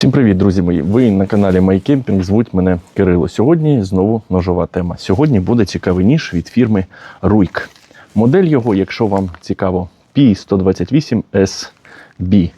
Всім привіт, друзі мої! Ви на каналі MyCamping, звуть мене Кирило. Сьогодні знову ножова тема. Сьогодні буде цікавий ніж від фірми Руйк. Модель його, якщо вам цікаво, P128SB.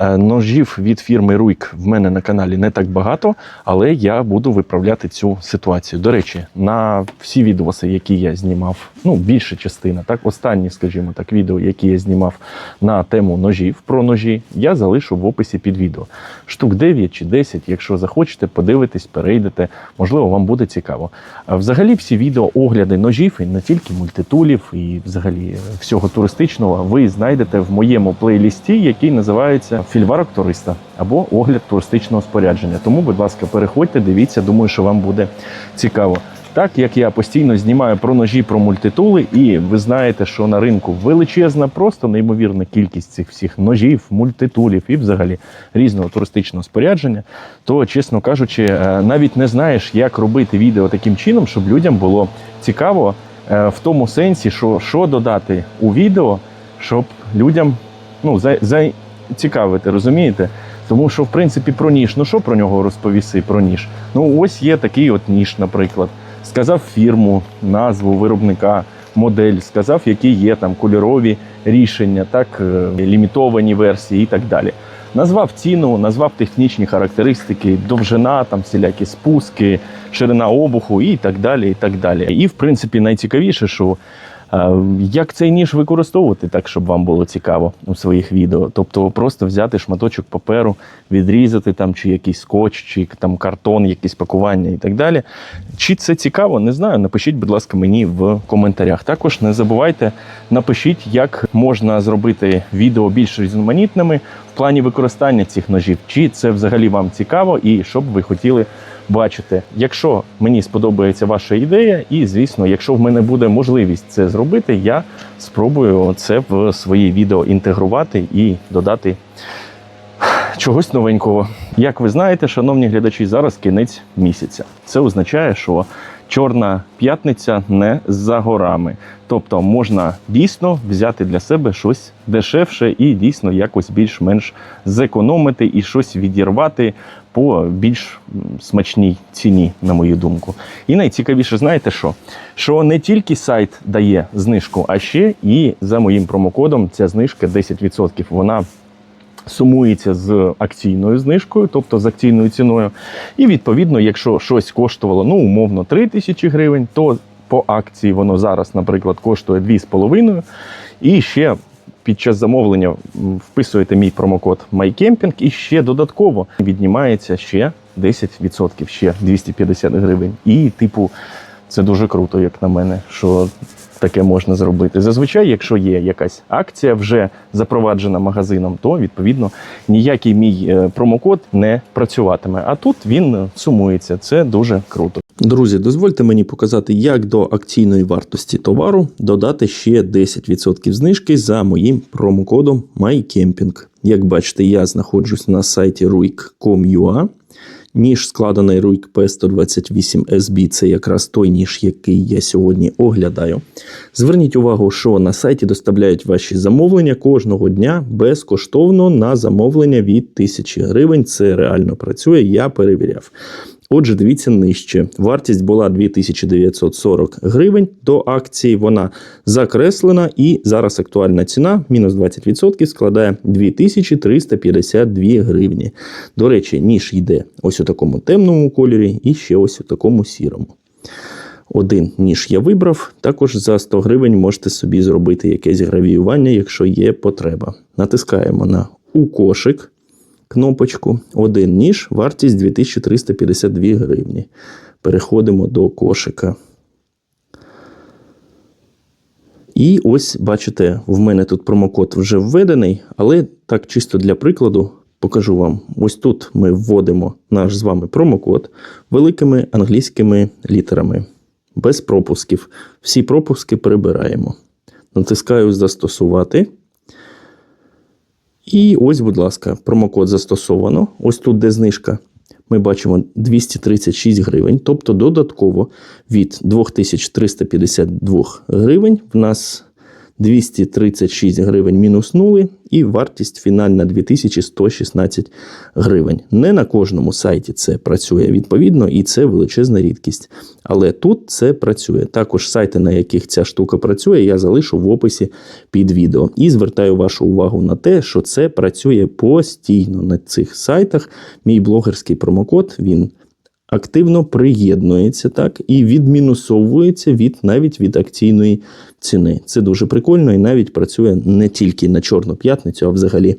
Е, Ножів від фірми Ruik в мене на каналі не так багато, але я буду виправляти цю ситуацію. До речі, на всі відоси, які я знімав, ну більша частина, так, останні, скажімо так, відео, які я знімав на тему ножів про ножі, я залишу в описі під відео. Штук 9 чи 10, якщо захочете, подивитесь, перейдете, можливо, вам буде цікаво. Взагалі, всі відео огляди ножів і не тільки мультитулів, і взагалі всього туристичного ви знайдете в моєму плейлісті, який називається Фільварок туриста або огляд туристичного спорядження. Тому, будь ласка, переходьте, дивіться, думаю, що вам буде цікаво. Так як я постійно знімаю про ножі, про мультитули, і ви знаєте, що на ринку величезна, просто неймовірна кількість цих всіх ножів, мультитулів і взагалі різного туристичного спорядження, то, чесно кажучи, е, навіть не знаєш, як робити відео таким чином, щоб людям було цікаво е, в тому сенсі, що, що додати у відео, щоб людям ну, за, зацікавити, розумієте? Тому що, в принципі, про ніж, ну що про нього розповіси про ніж? Ну, ось є такий от ніж, наприклад. Сказав фірму, назву виробника, модель, сказав, які є там кольорові рішення, так, е, лімітовані версії і так далі. Назвав ціну, назвав технічні характеристики, довжина, там всілякі спуски, ширина обуху і так далі. І так далі. І в принципі найцікавіше, що як цей ніж використовувати так, щоб вам було цікаво у своїх відео. Тобто просто взяти шматочок паперу, відрізати там чи якийсь скотч, чи там картон, якісь пакування і так далі. Чи це цікаво, не знаю. Напишіть, будь ласка, мені в коментарях. Також не забувайте, напишіть, як можна зробити відео більш різноманітними в плані використання цих ножів. Чи це взагалі вам цікаво і що б ви хотіли бачити. Якщо мені сподобається ваша ідея, і звісно, якщо в мене буде можливість це зробити, я спробую це в свої відео інтегрувати і додати чогось новенького. Як ви знаєте, шановні глядачі, зараз кінець місяця. Це означає, що чорна п'ятниця не за горами. Тобто можна дійсно взяти для себе щось дешевше і дійсно якось більш-менш зекономити і щось відірвати по більш смачній ціні, на мою думку. І найцікавіше, знаєте що? Що не тільки сайт дає знижку, а ще і за моїм промокодом ця знижка 10%. Вона сумується з акційною знижкою, тобто з акційною ціною. І відповідно, якщо щось коштувало ну, умовно 3 тисячі гривень, то по акції воно зараз, наприклад, коштує 2,5. І ще під час замовлення вписуєте мій промокод MyCamping і ще додатково віднімається ще 10%, ще 250 гривень. І, типу, це дуже круто, як на мене, що таке можна зробити. Зазвичай, якщо є якась акція вже запроваджена магазином, то відповідно ніякий мій е, промокод не працюватиме. А тут він е, сумується. Це дуже круто. Друзі, дозвольте мені показати, як до акційної вартості товару додати ще 10% знижки за моїм промокодом MyCamping. Як бачите, я знаходжусь на сайті ruik.com.ua. Ніж складений Руйк P128SB це якраз той ніж, який я сьогодні оглядаю. Зверніть увагу, що на сайті доставляють ваші замовлення кожного дня безкоштовно на замовлення від 1000 гривень. Це реально працює, я перевіряв. Отже, дивіться нижче. Вартість була 2940 гривень до акції. Вона закреслена, і зараз актуальна ціна мінус 20% складає 2352 гривні. До речі, ніж йде ось у такому темному кольорі і ще ось у такому сірому. Один ніж я вибрав. Також за 100 гривень можете собі зробити якесь гравіювання, якщо є потреба. Натискаємо на у кошик кнопочку. Один ніж, вартість 2352 гривні. Переходимо до кошика. І ось, бачите, в мене тут промокод вже введений, але так чисто для прикладу покажу вам. Ось тут ми вводимо наш з вами промокод великими англійськими літерами, без пропусків. Всі пропуски прибираємо. Натискаю Застосувати. І ось, будь ласка, промокод застосовано. Ось тут, де знижка, ми бачимо 236 гривень. Тобто додатково від 2352 гривень в нас 236 гривень мінуснули, і вартість фінальна 2116 гривень. Не на кожному сайті це працює відповідно, і це величезна рідкість. Але тут це працює. Також сайти, на яких ця штука працює, я залишу в описі під відео. І звертаю вашу увагу на те, що це працює постійно на цих сайтах. Мій блогерський промокод він активно приєднується так і відмінусовується від навіть від акційної ціни. Це дуже прикольно і навіть працює не тільки на Чорну п'ятницю, а взагалі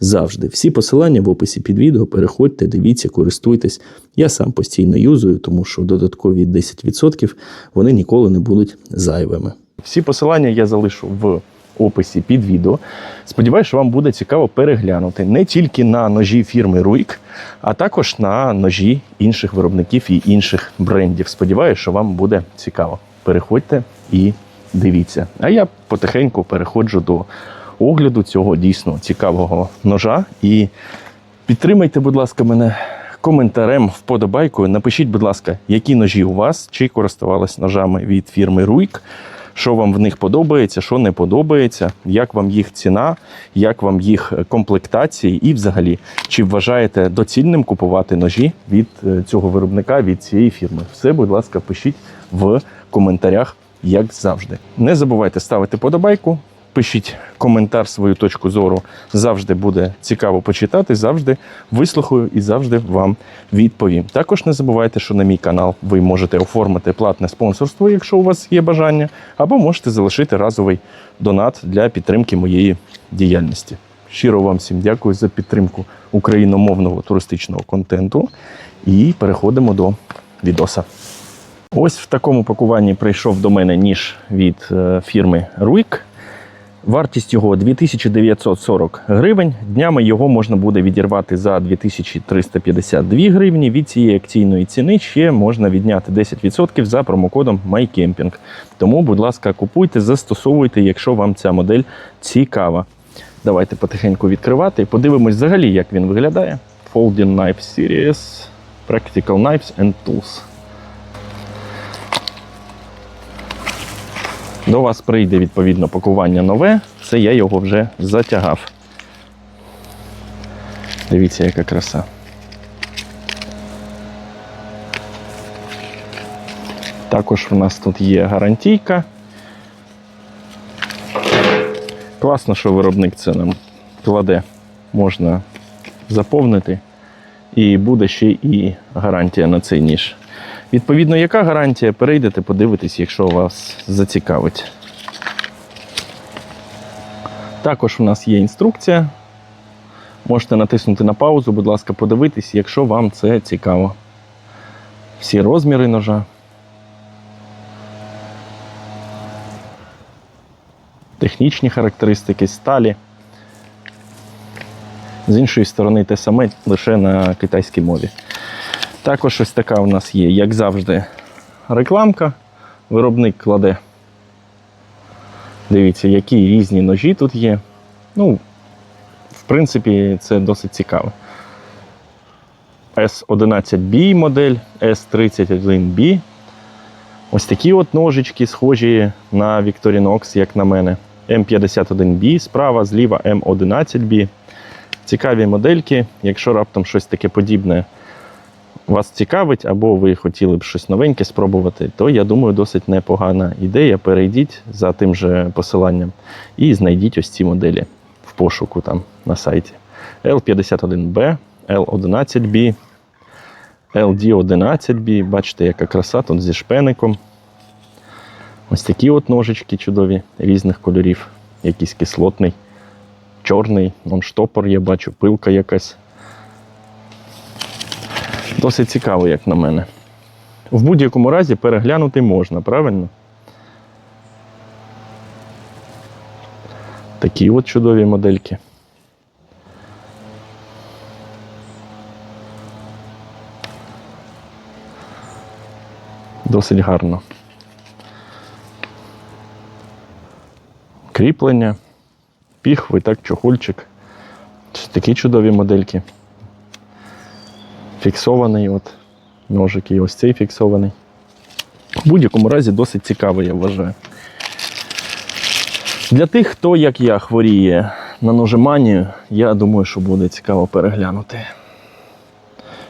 завжди. Всі посилання в описі під відео. Переходьте, дивіться, користуйтесь. Я сам постійно юзую, тому що додаткові 10% вони ніколи не будуть зайвими. Всі посилання я залишу в описі під відео. Сподіваюсь, що вам буде цікаво переглянути не тільки на ножі фірми Руйк, а також на ножі інших виробників і інших брендів. Сподіваюсь, що вам буде цікаво. Переходьте і дивіться. А я потихеньку переходжу до огляду цього дійсно цікавого ножа. І підтримайте, будь ласка, мене коментарем, вподобайкою. Напишіть, будь ласка, які ножі у вас, чи користувались ножами від фірми Руйк. Що вам в них подобається, що не подобається, як вам їх ціна, як вам їх комплектації, і взагалі, чи вважаєте доцільним купувати ножі від е, цього виробника, від цієї фірми? Все, будь ласка, пишіть в коментарях, як завжди. Не забувайте ставити подобайку, пишіть коментар, свою точку зору. Завжди буде цікаво почитати, завжди вислухаю і завжди вам відповім. Також не забувайте, що на мій канал ви можете оформити платне спонсорство, якщо у вас є бажання, або можете залишити разовий донат для підтримки моєї діяльності. Щиро вам всім дякую за підтримку україномовного туристичного контенту. І переходимо до відоса. Ось в такому пакуванні прийшов до мене ніж від е, фірми Ruik. Вартість його 2940 гривень. Днями його можна буде відірвати за 2352 гривні. Від цієї акційної ціни ще можна відняти 10% за промокодом MyCamping. Тому, будь ласка, купуйте, застосовуйте, якщо вам ця модель цікава. Давайте потихеньку відкривати і подивимось взагалі, як він виглядає. Folding Knife Series, Practical Knives and Tools. До вас прийде відповідно пакування нове. Це я його вже затягав. Дивіться, яка краса. Також у нас тут є гарантійка. Класно, що виробник це нам кладе, можна заповнити. І буде ще і гарантія на цей ніж. Відповідно, яка гарантія? Перейдете, подивитесь, якщо вас зацікавить. Також у нас є інструкція. Можете натиснути на паузу, будь ласка, подивитись, якщо вам це цікаво. Всі розміри ножа. Технічні характеристики сталі. З іншої сторони, те саме лише на китайській мові. Також ось така у нас є, як завжди, рекламка. Виробник кладе. Дивіться, які різні ножі тут є. Ну, в принципі, це досить цікаво. S11B модель, S31B. Ось такі от ножички, схожі на Victorinox, як на мене. М51B, справа, зліва М11B. Цікаві модельки. Якщо раптом щось таке подібне вас цікавить, або ви хотіли б щось новеньке спробувати, то я думаю, досить непогана ідея. Перейдіть за тим же посиланням і знайдіть ось ці моделі в пошуку там на сайті. L51B, L11B, LD11B. Бачите, яка краса тут зі шпеником. Ось такі от ножички чудові різних кольорів. Якийсь кислотний, чорний, Вон штопор, я бачу, пилка якась. Досить цікаво, як на мене. В будь-якому разі переглянути можна, правильно? Такі от чудові модельки. Досить гарно. Кріплення, піхви, так, чохольчик. Такі чудові модельки фіксований от ножик і ось цей фіксований. В будь-якому разі досить цікавий, я вважаю. Для тих, хто, як я, хворіє на ножеманію, я думаю, що буде цікаво переглянути.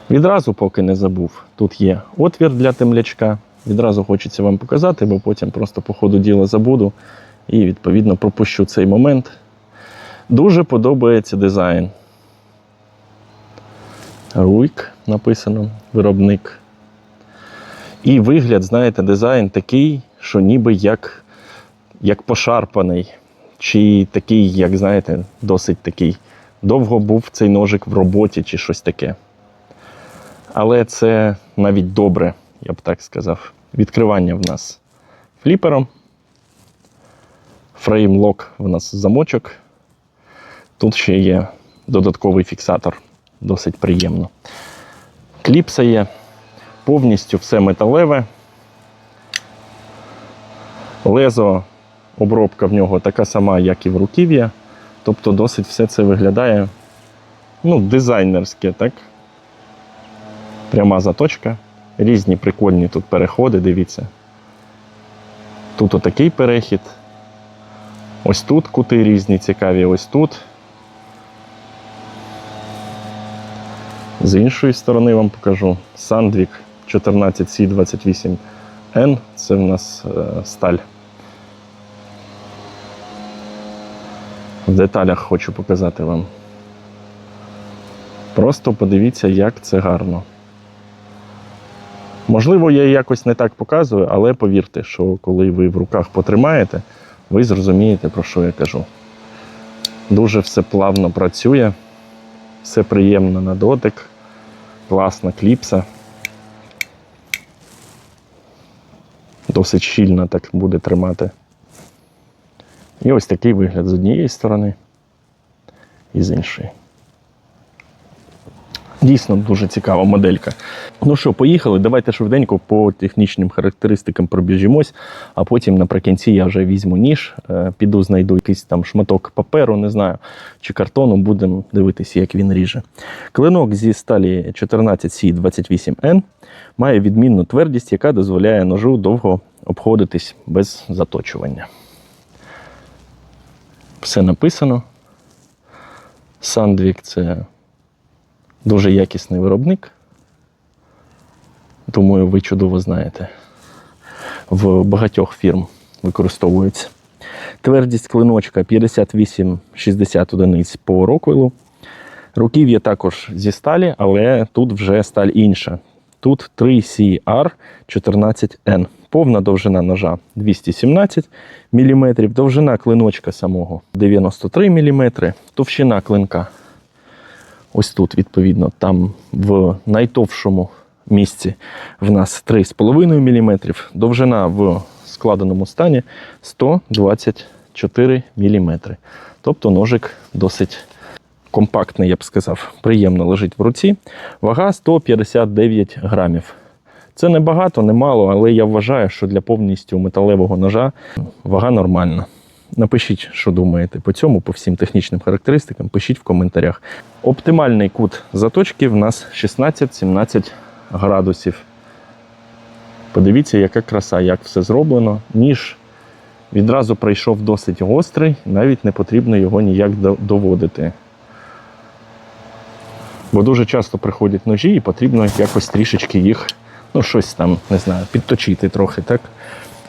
Відразу, поки не забув, тут є отвір для темлячка. Відразу хочеться вам показати, бо потім просто по ходу діла забуду і, відповідно, пропущу цей момент. Дуже подобається дизайн. Руйк написано, виробник. І вигляд, знаєте, дизайн такий, що ніби як, як пошарпаний, чи такий, як знаєте, досить такий. Довго був цей ножик в роботі, чи щось таке. Але це навіть добре, я б так сказав. Відкривання в нас фліпером. Фреймлок в нас замочок. Тут ще є додатковий фіксатор, досить приємно. Кліпса є, повністю все металеве. Лезо, обробка в нього така сама, як і в руків'я. Тобто досить все це виглядає ну, дизайнерське, так? Пряма заточка. Різні прикольні тут переходи, дивіться. Тут отакий перехід. Ось тут кути різні цікаві, ось тут. З іншої сторони вам покажу. Sandvik 14C28N. Це в нас е, сталь. В деталях хочу показати вам. Просто подивіться, як це гарно. Можливо, я якось не так показую, але повірте, що коли ви в руках потримаєте, ви зрозумієте, про що я кажу. Дуже все плавно працює, все приємно на дотик, класна кліпса. Досить щільно так буде тримати. І ось такий вигляд з однієї сторони і з іншої. Дійсно дуже цікава моделька. Ну що, поїхали. Давайте швиденько по технічним характеристикам пробіжімось, а потім наприкінці я вже візьму ніж, е, піду, знайду якийсь там шматок паперу, не знаю, чи картону, будемо дивитися, як він ріже. Клинок зі сталі 14C28N має відмінну твердість, яка дозволяє ножу довго обходитись без заточування. Все написано. Sandvik – це дуже якісний виробник. Думаю, ви чудово знаєте. В багатьох фірм використовується. Твердість клиночка 58-60 одиниць по роквелу. Руків'я також зі сталі, але тут вже сталь інша. Тут 3CR14N. Повна довжина ножа 217 мм, довжина клиночка самого 93 мм, товщина клинка. Ось тут, відповідно, там в найтовшому місці в нас 3,5 мм, довжина в складеному стані 124 мм. Тобто ножик досить компактний, я б сказав, приємно лежить в руці. Вага 159 грамів. Це не багато, не але я вважаю, що для повністю металевого ножа вага нормальна. Напишіть, що думаєте по цьому, по всім технічним характеристикам, пишіть в коментарях. Оптимальний кут заточки в нас 16-17 градусів. Подивіться, яка краса, як все зроблено. Ніж відразу прийшов досить гострий, навіть не потрібно його ніяк доводити. Бо дуже часто приходять ножі і потрібно якось трішечки їх, ну, щось там, не знаю, підточити трохи, так?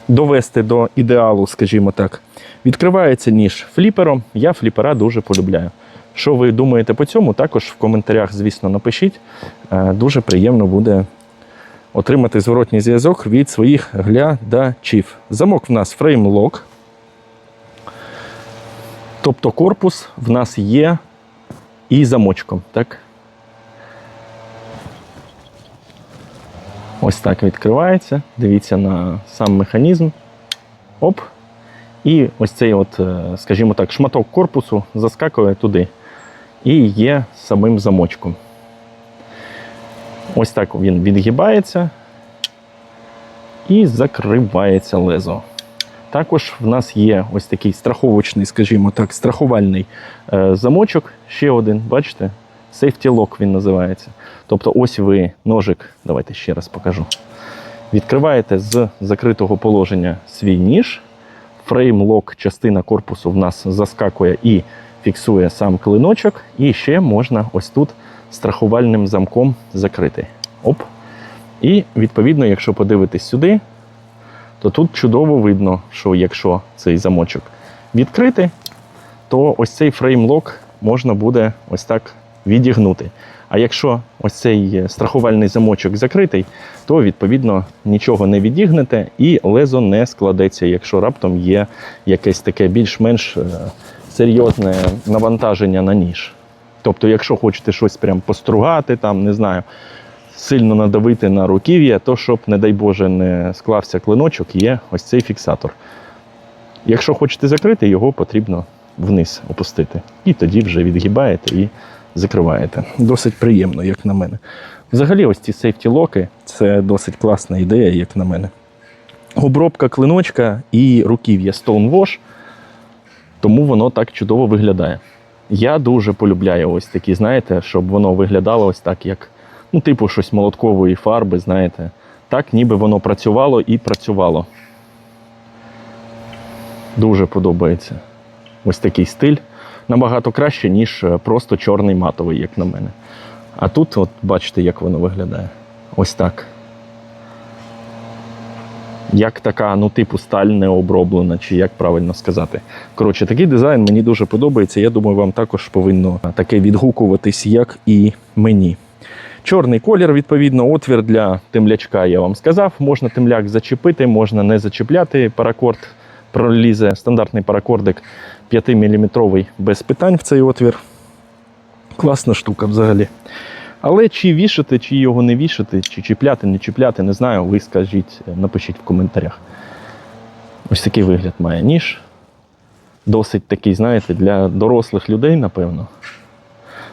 Довести до ідеалу, скажімо так. Відкривається ніж фліпером. Я фліпера дуже полюбляю. Що ви думаєте по цьому? Також в коментарях, звісно, напишіть. Е, Дуже приємно буде отримати зворотній зв'язок від своїх глядачів. Замок в нас фреймлок. Тобто корпус в нас є і замочком. Так? Ось так відкривається. Дивіться на сам механізм. Оп. І ось цей, от, е, скажімо так, шматок корпусу заскакує туди. І є самим замочком. Ось так він відгибається і закривається лезо. Також в нас є ось такий страховочний, скажімо так, страхувальний е, замочок. Ще один, бачите? Safety lock він називається. Тобто, ось ви ножик, давайте ще раз покажу. Відкриваєте з закритого положення свій ніж, фрейм-лок, частина корпусу в нас заскакує і фіксує сам клиночок. І ще можна ось тут страхувальним замком закрити. Оп. І відповідно, якщо подивитись сюди, то тут чудово видно, що якщо цей замочок відкрити, то ось цей фрейм-лок можна буде ось так відігнути. А якщо ось цей страхувальний замочок закритий, то відповідно нічого не відігнете і лезо не складеться, якщо раптом є якесь таке більш-менш е, серйозне навантаження на ніж. Тобто, якщо хочете щось прям постругати, там, не знаю, сильно надавити на руків'я, то щоб, не дай Боже, не склався клиночок, є ось цей фіксатор. Якщо хочете закрити, його потрібно вниз опустити. І тоді вже відгибаєте і закриваєте. Досить приємно, як на мене. Взагалі, ось ці сейфті-локи це досить класна ідея, як на мене. Обробка клиночка і руків'я Stonewash, тому воно так чудово виглядає. Я дуже полюбляю ось такі, знаєте, щоб воно виглядало ось так, як ну, типу щось молоткової фарби, знаєте. Так, ніби воно працювало і працювало. Дуже подобається ось такий стиль. Набагато краще, ніж е, просто чорний матовий, як на мене. А тут, от бачите, як воно виглядає. Ось так. Як така, ну, типу, сталь не оброблена, чи як правильно сказати. Коротше, такий дизайн мені дуже подобається. Я думаю, вам також повинно таке відгукуватись, як і мені. Чорний колір, відповідно, отвір для темлячка, я вам сказав. Можна темляк зачепити, можна не зачепляти. Паракорд пролізе стандартний паракордик 5-мм без питань в цей отвір. Класна штука взагалі. Але чи вішати, чи його не вішати, чи чіпляти, не чіпляти, не знаю. Ви скажіть, напишіть в коментарях. Ось такий вигляд має ніж. Досить такий, знаєте, для дорослих людей, напевно.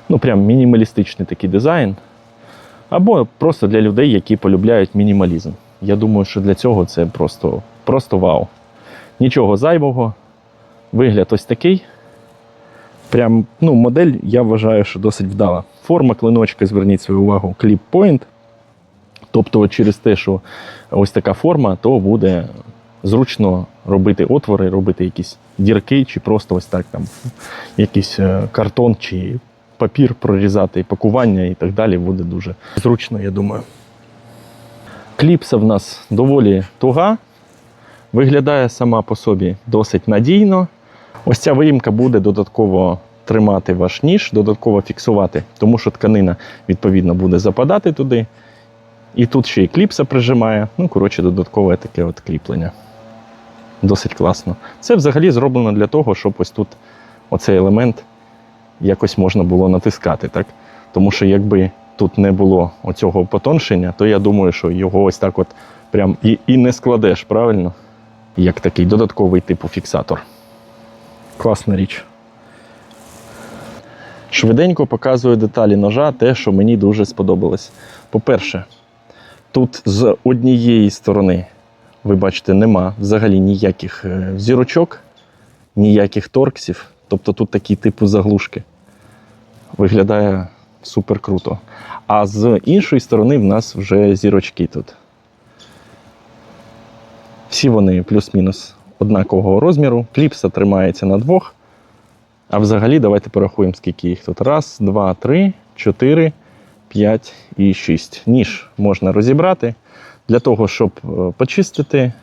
Ну, прям мінімалістичний такий дизайн. Або просто для людей, які полюбляють мінімалізм. Я думаю, що для цього це просто, просто вау. Нічого зайвого. Вигляд ось такий. Прям, ну, модель, я вважаю, що досить вдала. Форма клиночка, зверніть свою увагу, кліп point. Тобто, через те, що ось така форма, то буде зручно робити отвори, робити якісь дірки, чи просто ось так там якийсь е, картон чи папір прорізати, пакування і так далі буде дуже зручно, я думаю. Кліпса в нас доволі туга, виглядає сама по собі досить надійно. Ось ця виїмка буде додатково тримати ваш ніж, додатково фіксувати, тому що тканина відповідно буде западати туди. І тут ще і кліпса прижимає. Ну, коротше, додаткове таке от кріплення. Досить класно. Це взагалі зроблено для того, щоб ось тут оцей елемент якось можна було натискати. Так? Тому що якби тут не було оцього потоншення, то я думаю, що його ось так от прям і, і не складеш, правильно? Як такий додатковий типу фіксатор. Класна річ. Швиденько показую деталі ножа, те, що мені дуже сподобалось. По-перше, тут з однієї сторони, ви бачите, нема взагалі ніяких е, зірочок, ніяких торксів. Тобто тут такі типу заглушки. Виглядає супер круто. А з іншої сторони в нас вже зірочки тут. Всі вони плюс-мінус однакового розміру. Кліпса тримається на двох. А взагалі, давайте порахуємо, скільки їх тут. Раз, два, три, чотири, п'ять і шість. Ніж можна розібрати для того, щоб е, почистити,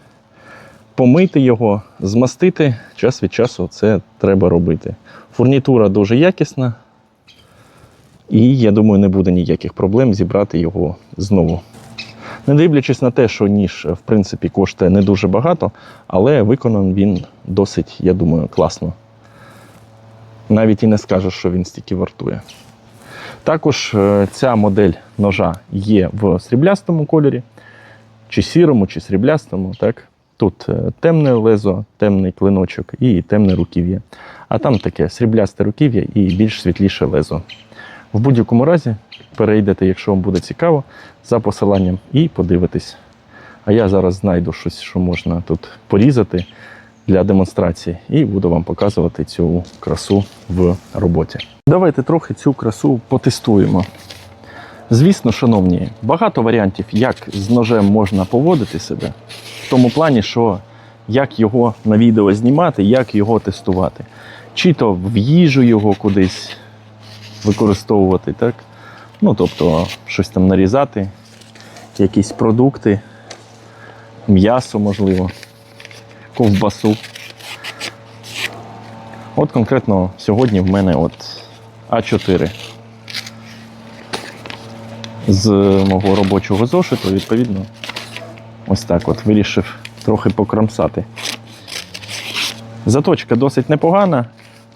помити його, змастити. Час від часу це треба робити. Фурнітура дуже якісна. І я думаю, не буде ніяких проблем зібрати його знову. Не дивлячись на те, що ніж, в принципі, коштує не дуже багато, але виконаний він досить, я думаю, класно. Навіть і не скажеш, що він стільки вартує. Також е, ця модель ножа є в сріблястому кольорі, чи сірому, чи сріблястому. Так? Тут е, темне лезо, темний клиночок і темне руків'я. А там таке сріблясте руків'я і більш світліше лезо. В будь-якому разі перейдете, якщо вам буде цікаво, за посиланням і подивитесь. А я зараз знайду щось, що можна тут порізати для демонстрації, і буду вам показувати цю красу в роботі. Давайте трохи цю красу потестуємо. Звісно, шановні, багато варіантів, як з ножем можна поводити себе, в тому плані, що як його на відео знімати, як його тестувати. Чи то в їжу його кудись використовувати, так? Ну, тобто, щось там нарізати, якісь продукти, м'ясо, можливо, ковбасу. От конкретно сьогодні в мене от А4 з мого робочого зошиту, відповідно, ось так от вирішив трохи покромсати. Заточка досить непогана,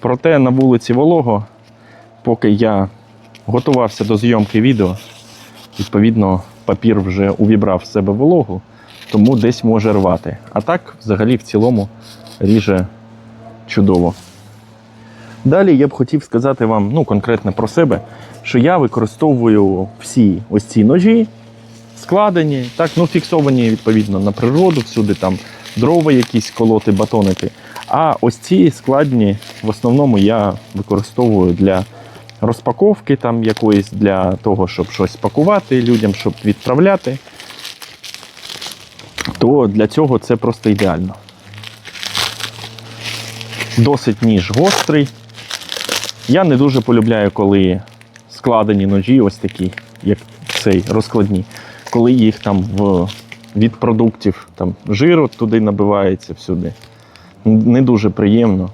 проте на вулиці волого, поки я готувався до зйомки відео, відповідно, папір вже увібрав в себе вологу, тому десь може рвати. А так, взагалі, в цілому ріже чудово. Далі я б хотів сказати вам ну, конкретно про себе, що я використовую всі ось ці ножі, складені, так, ну, фіксовані відповідно на природу, всюди там дрова якісь колоти, батонити. А ось ці складні в основному я використовую для розпаковки там якоїсь, для того, щоб щось пакувати людям, щоб відправляти. То для цього це просто ідеально. Досить ніж гострий. Я не дуже полюбляю, коли складені ножі, ось такі, як цей, розкладні, коли їх там в, від продуктів там, жиру туди набивається всюди. Не дуже приємно.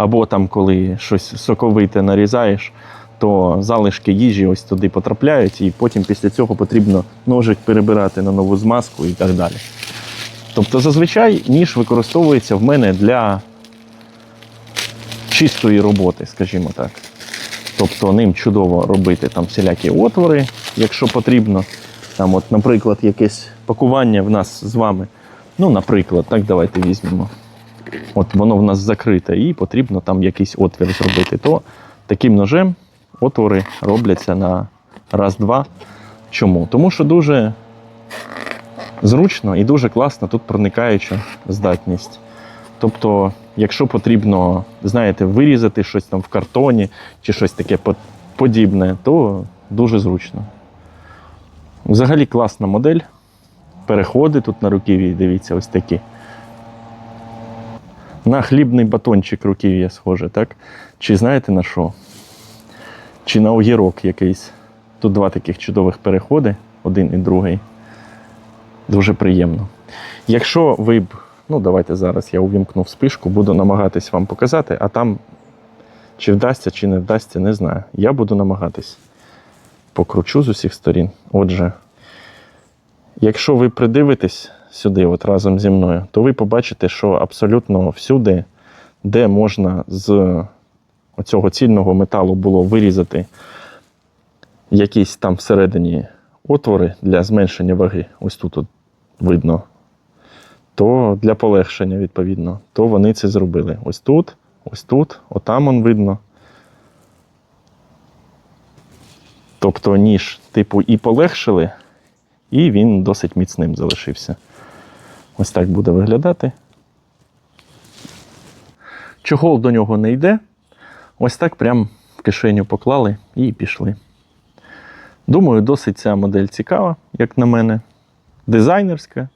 Або там, коли щось соковите нарізаєш, то залишки їжі ось туди потрапляють, і потім після цього потрібно ножик перебирати на нову змазку і так далі. Тобто, зазвичай ніж використовується в мене для чистої роботи, скажімо так. Тобто ним чудово робити там всілякі отвори, якщо потрібно. Там, от, наприклад, якесь пакування в нас з вами. Ну, наприклад, так давайте візьмемо. От воно в нас закрите, і потрібно там якийсь отвір зробити. То таким ножем отвори робляться на раз-два. Чому? Тому що дуже зручно і дуже класно тут проникаюча здатність. Тобто, якщо потрібно, знаєте, вирізати щось там в картоні чи щось таке подібне, то дуже зручно. Взагалі класна модель. Переходи тут на руків'ї, дивіться, ось такі. На хлібний батончик руків'я схоже, так? Чи знаєте на що? Чи на огірок якийсь. Тут два таких чудових переходи, один і другий. Дуже приємно. Якщо ви б, ну давайте зараз я увімкну спишку, буду намагатись вам показати, а там чи вдасться, чи не вдасться, не знаю. Я буду намагатись. Покручу з усіх сторін. Отже, якщо ви придивитесь сюди, от разом зі мною, то ви побачите, що абсолютно всюди, де можна з оцього цільного металу було вирізати якісь там всередині отвори для зменшення ваги, ось тут от видно, то для полегшення, відповідно, то вони це зробили. Ось тут, ось тут, отам он видно. Тобто ніж, типу, і полегшили, і він досить міцним залишився. Ось так буде виглядати. Чохол до нього не йде. Ось так прям в кишеню поклали і пішли. Думаю, досить ця модель цікава, як на мене. Дизайнерська,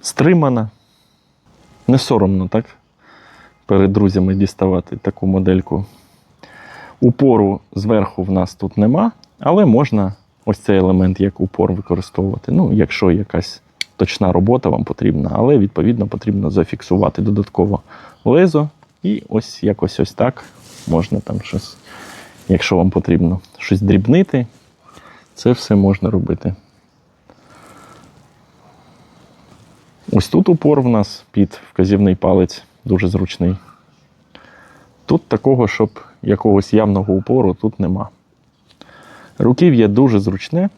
стримана. Не соромно, так? Перед друзями діставати таку модельку. Упору зверху в нас тут нема, але можна ось цей елемент як упор використовувати. Ну, якщо якась точна робота вам потрібна, але відповідно потрібно зафіксувати додатково лезо. І ось якось ось так можна там щось, якщо вам потрібно щось дрібнити, це все можна робити. Ось тут упор в нас під вказівний палець дуже зручний. Тут такого, щоб якогось явного упору тут нема. Руків'я дуже зручне,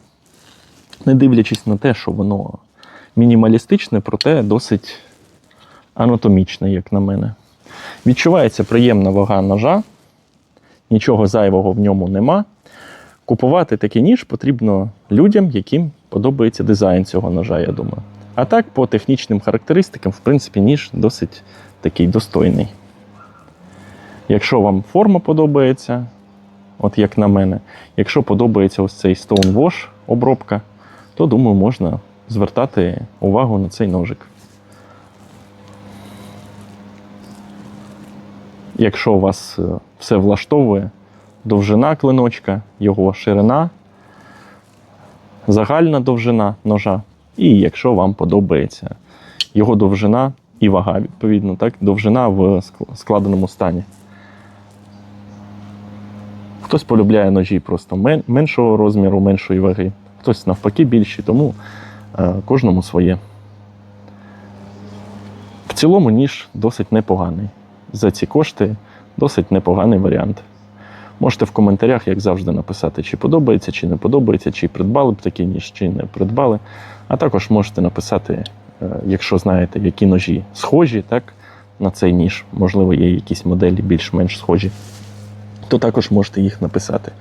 не дивлячись на те, що воно мінімалістичне, проте досить анатомічне, як на мене. Відчувається приємна вага ножа, нічого зайвого в ньому нема. Купувати такий ніж потрібно людям, яким подобається дизайн цього ножа, я думаю. А так, по технічним характеристикам, в принципі, ніж досить такий достойний. Якщо вам форма подобається, от як на мене, якщо подобається ось цей Stonewash обробка, то думаю, можна звертати увагу на цей ножик. Якщо у вас е, все влаштовує, довжина клиночка, його ширина, загальна довжина ножа. І якщо вам подобається його довжина і вага, відповідно, так, довжина в складеному стані. Хтось полюбляє ножі просто меншого розміру, меншої ваги, хтось навпаки більші, тому кожному своє. В цілому ніж досить непоганий. За ці кошти досить непоганий варіант. Можете в коментарях, як завжди, написати, чи подобається, чи не подобається, чи придбали б такий ніж, чи не придбали. А також можете написати, е, якщо знаєте, які ножі схожі так, на цей ніж, можливо, є якісь моделі більш-менш схожі, то також можете їх написати.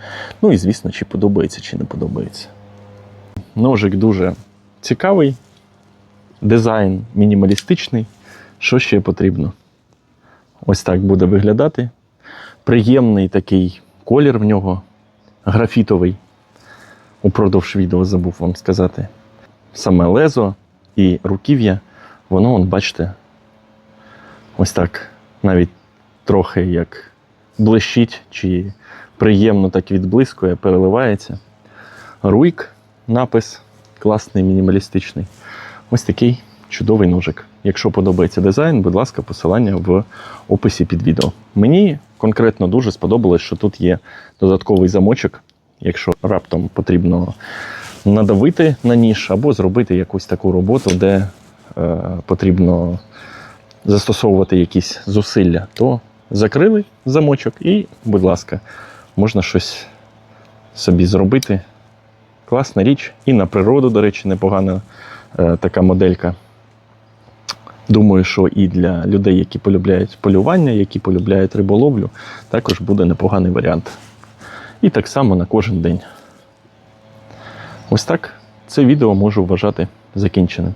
Ну і звісно, чи подобається, чи не подобається. Ножик дуже цікавий, дизайн мінімалістичний. Що ще потрібно? Ось так буде виглядати. Приємний такий колір в нього, графітовий. Упродовж відео забув вам сказати. Саме лезо і руків'я, воно, он, бачите, ось так навіть трохи як блищить, чи приємно так відблискує, переливається. Руйк, напис класний, мінімалістичний. Ось такий чудовий ножик. Якщо подобається дизайн, будь ласка, посилання в описі під відео. Мені конкретно дуже сподобалось, що тут є додатковий замочок, якщо раптом потрібно надавити на ніж або зробити якусь таку роботу, де е, потрібно застосовувати якісь зусилля, то закрили замочок і, будь ласка, можна щось собі зробити. Класна річ. І на природу, до речі, непогана е, така моделька. Думаю, що і для людей, які полюбляють полювання, які полюбляють риболовлю, також буде непоганий варіант. І так само на кожен день. Ось так це відео можу вважати закінченим.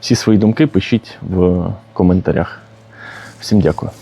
Всі свої думки пишіть в коментарях. Всім дякую.